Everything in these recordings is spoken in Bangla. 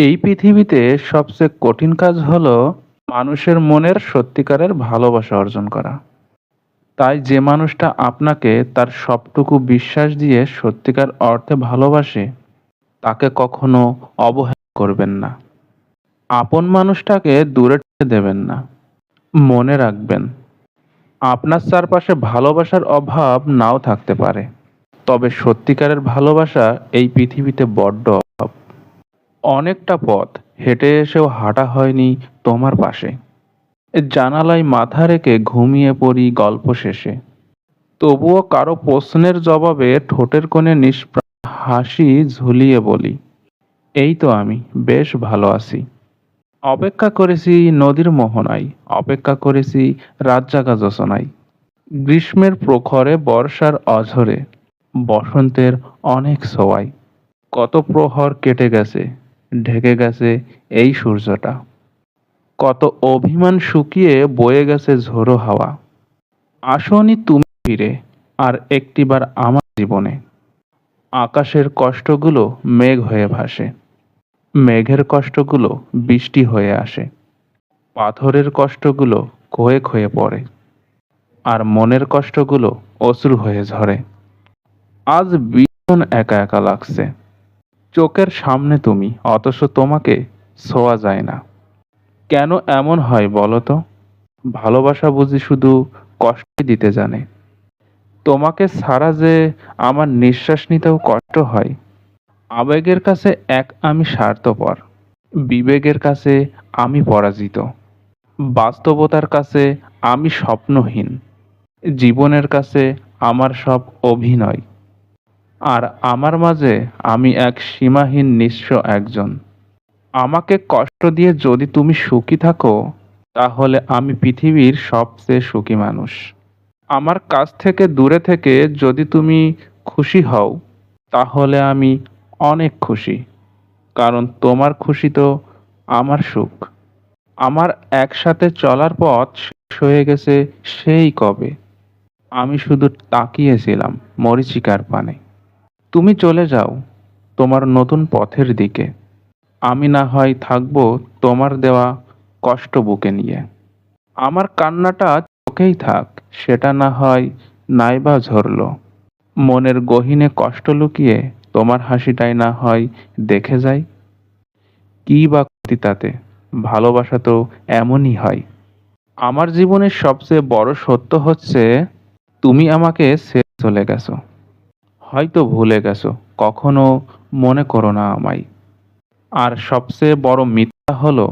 এই পৃথিবীতে সবচেয়ে কঠিন কাজ হলো মানুষের মনের সত্যিকারের ভালোবাসা অর্জন করা। তাই যে মানুষটা আপনাকে তার সবটুকু বিশ্বাস দিয়ে সত্যিকার অর্থে ভালোবাসে, তাকে কখনো অবহেলা করবেন না। আপন মানুষটাকে দূরে ঠেলে দেবেন না। মনে রাখবেন, আপনার চারপাশে ভালোবাসার অভাব নাও থাকতে পারে। তবে সত্যিকারের ভালোবাসা এই পৃথিবীতে বড্ড অনেকটা পথ হেঁটে এসেও হাঁটা হয়নি তোমার পাশে। জানালায় মাথা রেখে ঘুমিয়ে পড়ি গল্প শেষে। তবুও কারও প্রশ্নের জবাবে ঠোঁটের কোণে নিষ্প্রাণ হাসি ঝুলিয়ে বলি, এই তো আমি, বেশ ভালো আছি। অপেক্ষা করেছি নদীর মোহনায়, অপেক্ষা করেছি রাত জাগা গ্রীষ্মের প্রখরে, বর্ষার অঝরে, বসন্তের অনেক ছোঁয়ায়। কত প্রহর কেটে গেছে ঢেকে গেছে এই সূর্যটা। কত অভিমান শুকিয়ে বয়ে গেছে ঝোড়ো হাওয়া। আসনি তুমি ফিরে, আর একটিবার আমার জীবনে। আকাশের কষ্টগুলো মেঘ হয়ে ভাসে। মেঘের কষ্টগুলো বৃষ্টি হয়ে আসে। পাথরের কষ্টগুলো ক্ষয়ে ক্ষয়ে পড়ে। আর মনের কষ্টগুলো অশ্রু হয়ে ঝরে। আজ ভীষণ একা একা লাগছে। চোখের সামনে তুমি, অথচ তোমাকে ছোঁয়া যায় না। কেন এমন হয় বলো তো? ভালোবাসা বুঝি শুধু কষ্টই দিতে জানে। তোমাকে ছাড়া যে আমার নিঃশ্বাস নিতেও কষ্ট হয়। আবেগের কাছে এক আমি স্বার্থপর, বিবেকের কাছে আমি পরাজিত। বাস্তবতার কাছে আমি স্বপ্নহীন, জীবনের কাছে আমার সব অভিনয়। আর আমার মাঝে আমি এক সীমাহীন নিঃস্ব একজন। আমাকে কষ্ট দিয়ে যদি তুমি সুখী থাকো, তাহলে আমি পৃথিবীর সবচেয়ে সুখী মানুষ। আমার কাছ থেকে দূরে থেকে যদি তুমি খুশি হও, তাহলে আমি অনেক খুশি, কারণ তোমার খুশি তো আমার সুখ। আমার একসাথে চলার পথ শেষ হয়ে গেছে সেই কবে। আমি শুধু তাকিয়েছিলাম মরিচিকার পানে। তুমি চলে যাও তোমার নতুন পথের দিকে। আমি না হয় থাকব তোমার দেওয়া কষ্ট বুকে নিয়ে। আমার কান্নাটা চোখেই থাক, সেটা না হয় নাইবা ঝরল। মনের গহীনে কষ্ট লুকিয়ে তোমার হাসিটাই না হয় দেখে যাই। কি বা ক্ষতি তাতে, ভালোবাসা তো এমনই হয়। আমার জীবনের সবচেয়ে বড় সত্য হচ্ছে, তুমি আমাকে ছেড়ে চলে গেছো। হয়তো ভুলে গেছো, কখনো মনে করো না আমায়। আর সবচেয়ে বড় মিথ্যা হলো,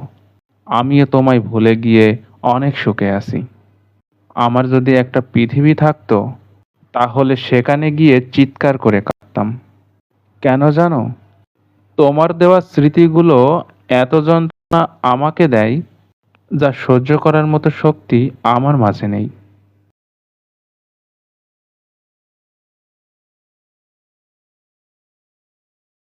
আমিও তোমায় ভুলে গিয়ে অনেক সুখে আছি। আমার যদি একটা পৃথিবী থাকতো, তাহলে সেখানে গিয়ে চিৎকার করে কাঁদতাম। কেন জানো? তোমার দেওয়া স্মৃতিগুলো এত যন্ত্রণা আমাকে দেয়, যা সহ্য করার মতো শক্তি আমার মাঝে নেই।